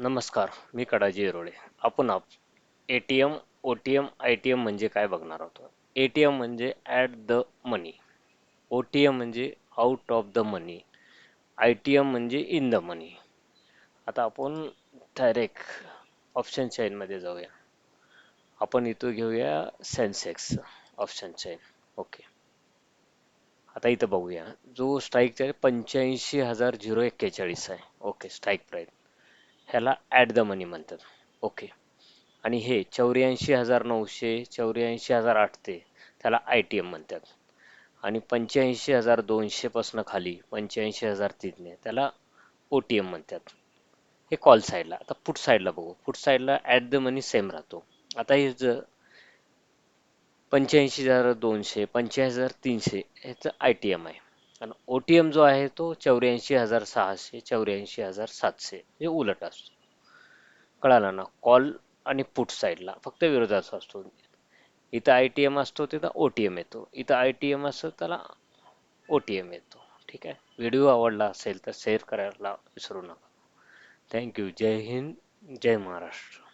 नमस्कार मी कडाजी येरोळे. आपण आप A T M O T M I T M म्हणजे काय बघणार आहोत? ए टी एम म्हणजे at the money O T M म्हणजे out of the money I T M म्हणजे इन द मनी आता आपण डायरेक्ट ऑप्शन चेनमध्ये जाऊया. आपण इथं घेऊया सेन्सेक्स ऑप्शन चेन ओके आता इथं बघूया. जो स्ट्राईकचा आहे पंच्याऐंशी हजार झिरो एक्केचाळीस आहे. ओके स्ट्राईक प्राईस ह्याला ॲट द मनी म्हणतात. ओके आणि हे चौऱ्याऐंशी हजार नऊशे चौऱ्याऐंशी हजार आठ ते त्याला आय टी एम म्हणतात. आणि पंच्याऐंशी हजार दोनशेपासनं खाली पंच्याऐंशी हजार तीनने त्याला ओ टी एम म्हणतात. हे कॉल साईडला आता पुट साईडला बघू. पुट साईडला ॲट द मनी सेम राहतो. आता हे जर पंच्याऐंशी हजार दोनशे पंच्याऐंशी हजार तीनशे ह्याचं आय टी एम आहे. आणि ओ टी एम जो आहे तो चौऱ्याऐंशी हजार सहाशे चौऱ्याऐंशी हजार सातशे म्हणजे उलट असतो. कळाला ना? कॉल आणि पुट साईडला फक्त विरोधाचा असतो. इथं आय टी एम असतो तिथं ओ टी एम येतो. इथं आय टी एम असतो त्याला ओ टी एम येतो. ठीक आहे? व्हिडिओ आवडला असेल तर शेअर करायला विसरू नका. Thank you Jai Hind Jai Maharashtra.